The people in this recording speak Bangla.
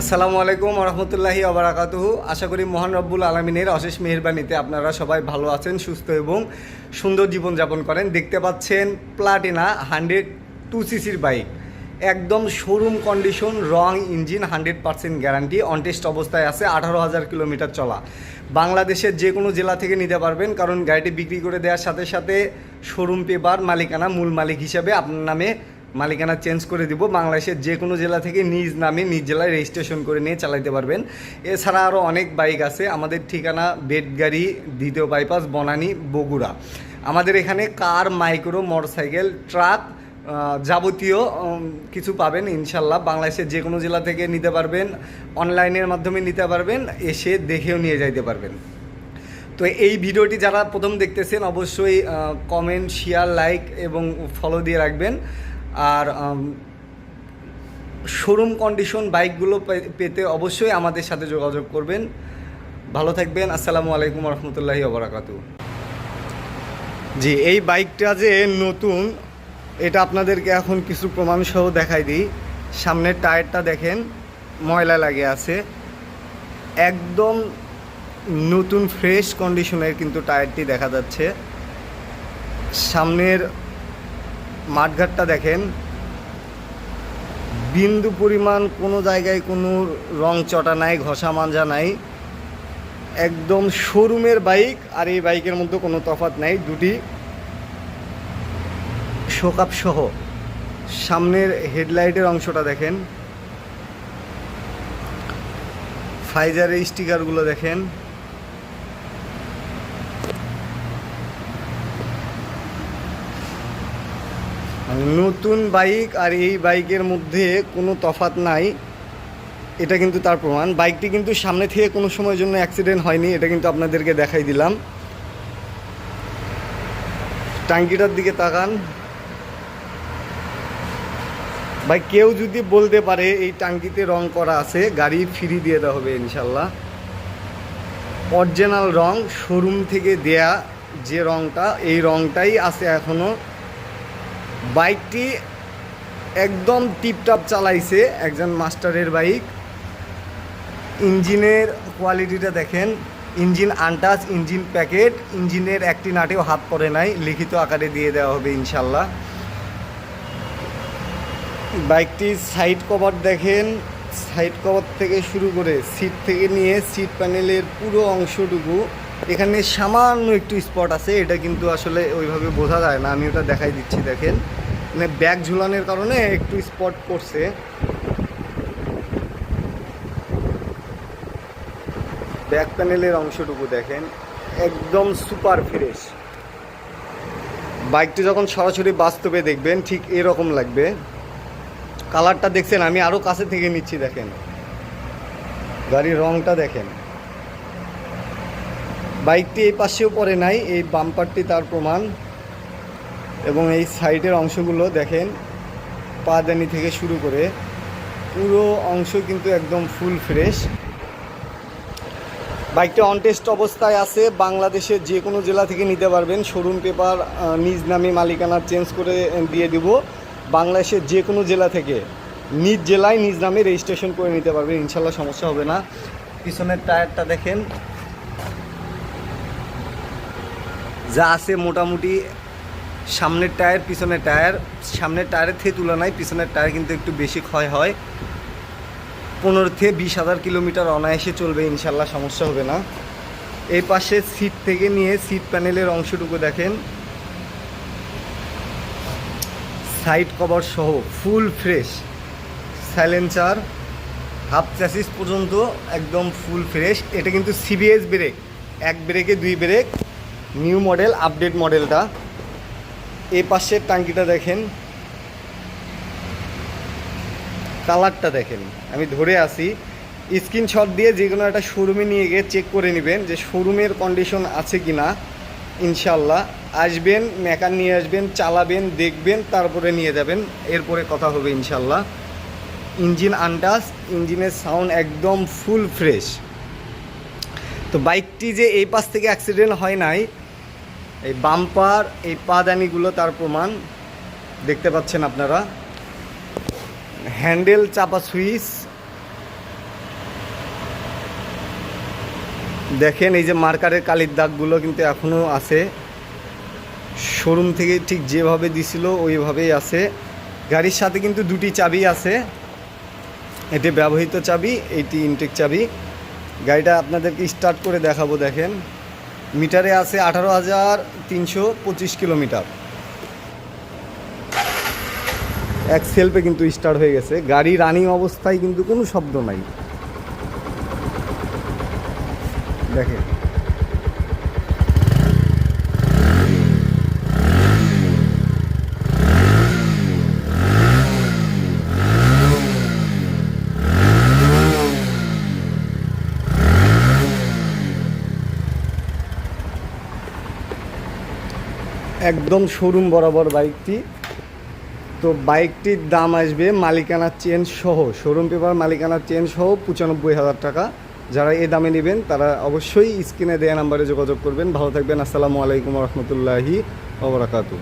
আসসালামু আলাইকুম রহমতুল্লাহি আবরাকাতুহু আশা করি মহান রব্বুল আলমিনের অশেষ মেহরবানিতে আপনারা সবাই ভালো আছেন, সুস্থ এবং সুন্দর জীবনযাপন করেন। দেখতে পাচ্ছেন প্লাটিনা হান্ড্রেড টু সিসির বাইক। একদম শোরুম কন্ডিশন, রং engine hundred percent guarantee on test অবস্থায় আছে আঠারো হাজার কিলোমিটার চলা। বাংলাদেশের যে কোনো জেলা থেকে নিতে পারবেন, কারণ গাড়িটি বিক্রি করে দেওয়ার সাথে সাথে শোরুম পেপার, মালিকানা, মূল মালিক হিসাবে আপনার নামে মালিকানা চেঞ্জ করে দিব। বাংলাদেশের যে কোনো জেলা থেকে নিজ নামে নিজ জেলায় রেজিস্ট্রেশন করে নিয়ে চালাইতে পারবেন। এছাড়া আরও অনেক বাইক আছে। আমাদের ঠিকানা বেডগাড়ি দ্বিতীয় বাইপাস বনানী, বগুড়া। আমাদের এখানে কার মাইক্রো মোটরসাইকেল ট্রাক যাবতীয় কিছু পাবেন ইনশাল্লাহ। বাংলাদেশের যে কোনো জেলা থেকে নিতে পারবেন অনলাইনের মাধ্যমে নিতে পারবেন, এসে দেখেও নিয়ে যাইতে পারবেন। তো এই ভিডিওটি যারা প্রথম দেখতেছেন, অবশ্যই কমেন্ট শেয়ার লাইক এবং ফলো দিয়ে রাখবেন। আর শোরুম কন্ডিশন বাইকগুলো পেতে অবশ্যই আমাদের সাথে যোগাযোগ করবেন। ভালো থাকবেন, আসসালামু আলাইকুম রহমতুল্লাহি ওবরাকাতু জি, এই বাইকটা যে নতুন, এটা আপনাদেরকে এখন কিছু প্রমাণসহ দেখাই দিই। সামনের টায়ারটা দেখেন, ময়লা লাগে আছে। একদম নতুন ফ্রেশ কন্ডিশনের কিন্তু টায়ারটি দেখা যাচ্ছে। সামনের মাঠঘাটটা দেখেন। বিন্দু পরিমাণ কোনো জায়গায় কোনো রং চটা নাই, ঘষা মাঞ্জা নাই। একদম শোরুমের বাইক আর এই বাইকের মধ্যে কোনো তফাৎ নাই, দুটি শোকাপ সহ। সামনের হেডলাইটের অংশটা দেখেন। ফাইজারের স্টিকারগুলো দেখেন। নতুন বাইক আর এই বাইকের মধ্যে কোনো তফাৎ নাই। এটা কিন্তু তার প্রমাণ। বাইকটি কিন্তু সামনে থেকে কোনো সময়ের জন্য অ্যাক্সিডেন্ট হয়নি, এটা কিন্তু আপনাদেরকে দেখাই দিলাম। টাঙ্কিটার দিকে তাকান। ভাই, কেউ যদি বলতে পারে এই টাঙ্কিতে রং করা আছে, গাড়ি ফ্রি দিয়ে দেওয়া হবে ইনশাল্লাহ অরিজিনাল রং শোরুম থেকে দেয়া যে রংটা, এই রংটাই আছে এখনও বাইকটি একদম টিপটাপ চালাইছে একজন মাস্টারের বাইক। ইঞ্জিনের কোয়ালিটিটা দেখেন, ইঞ্জিন আনটাচ, ইঞ্জিন প্যাকেট, ইঞ্জিনের একটি নাটেও হাত পড়ে নাই, লিখিত আকারে দিয়ে দেওয়া হবে ইনশাল্লাহ বাইকটির সাইড কভার দেখেন, সাইড কভার থেকে শুরু করে সিট থেকে নিয়ে সিট প্যানেলের পুরো অংশটুকু এখানে সামান্য একটু স্পট আছে, এটা কিন্তু আসলে ওইভাবে বোঝা যায় না, আমি ওটা দেখাই দিচ্ছি, দেখেন। মানে ব্যাগ ঝুলানোর কারণে একটু স্পট পড়ছে। ব্যাক প্যানেলের অংশটুকু দেখেন, একদম সুপার ফ্রেশ বাইকটি যখন সরাসরি বাস্তবে দেখবেন, ঠিক এরকম লাগবে। কালারটা দেখছেন, আমি আরও কাছে থেকে নিচ্ছি, দেখেন। গাড়ির রংটা দেখেন। বাইকটি এই পাশেও পড়ে নাই, এই বাম্পারটি তার প্রমাণ। এবং এই সাইডের অংশগুলো দেখেন, পাদানি থেকে শুরু করে পুরো অংশ কিন্তু একদম ফুল ফ্রেশ। বাইকটা অনটেস্ট অবস্থায় আছে, বাংলাদেশের যে কোনো জেলা থেকে নিতে পারবেন। শোরুম পেপার নিজ নামে মালিকানা চেঞ্জ করে দিয়ে দিব। বাংলাদেশের যে কোনো জেলা থেকে নিজ জেলায়, নিজ নামে রেজিস্ট্রেশন করে নিতে পারবেন। ইনশাল্লাহ সমস্যা হবে না। পিছনের টায়ারটা দেখেন যা আছে মোটামুটি সামনের টায়ার, পিছনের টায়ার। সামনের টায়ারের থেকে তুলনায় পিছনের টায়ার কিন্তু একটু বেশি ক্ষয় হয়। পনেরো থেকে বিশ হাজার কিলোমিটার অনায়াসে চলবে, ইনশাল্লাহ সমস্যা হবে না। এই পাশে সিট থেকে নিয়ে সিট প্যানেলের অংশটুকু দেখেন। সাইড কভার সহ full fresh silencer, half chassis পর্যন্ত একদম ফুল ফ্রেশ। এটা কিন্তু সিবিএস ব্রেক, এক ব্রেকে দুই ব্রেক। নিউ মডেল, আপডেট মডেলটা। এই পাশের টাঙ্কিটা দেখেন। কালারটা দেখেন। আমি ধরে আসি স্ক্রিনশট দিয়ে যে কোনো একটা শোরুমে নিয়ে গিয়ে চেক করে নেবেন যে শোরুমের কন্ডিশন আছে কি না। ইনশাল্লাহ আসবেন মেকার নিয়ে আসবেন, চালাবেন, দেখবেন, তারপরে নিয়ে যাবেন। এরপরে কথা হবে ইনশাল্লাহ ইঞ্জিন আনটাস, ইঞ্জিনের সাউন্ড একদম ফুল ফ্রেশ তো বাইকটি যে এই পাশ থেকে অ্যাক্সিডেন্ট হয় নাই এই বাম্পার এই পাদানিগুলো তার প্রমাণ। দেখতে পাচ্ছেন আপনারা। হ্যান্ডেল, চাপা সুইচ। দেখেন এই যে মার্কারের কালির দাগগুলো কিন্তু এখনও আছে। শোরুম থেকে ঠিক যেভাবে দিছিল, ওইভাবেই আছে। গাড়ির সাথে কিন্তু দুটি চাবি আছে। এটি ব্যবহৃত চাবি, এটি ইনটেক চাবি। গাড়িটা আপনাদেরকে স্টার্ট করে দেখাবো, দেখেন। মিটারে আছে আঠারো হাজার তিনশো পঁচিশ কিলোমিটার। এক সেলফে কিন্তু স্টার্ট হয়ে গেছে। গাড়ি রানিং অবস্থায় কিন্তু কোনো শব্দ নাই। দেখেন। একদম শোরুম বরাবর বাইকটি তো বাইকটির দাম আসবে মালিকানার চেন সহ শোরুম পেপার মালিকানার চেন সহ পঁচানব্বই হাজার টাকা। যারা এ দামে নেবেন, তারা অবশ্যই স্ক্রিনে দেয়া নাম্বারে যোগাযোগ করবেন। ভালো থাকবেন, আসসালামু আলাইকুম রহমতুল্লাহি ওবরাকাতু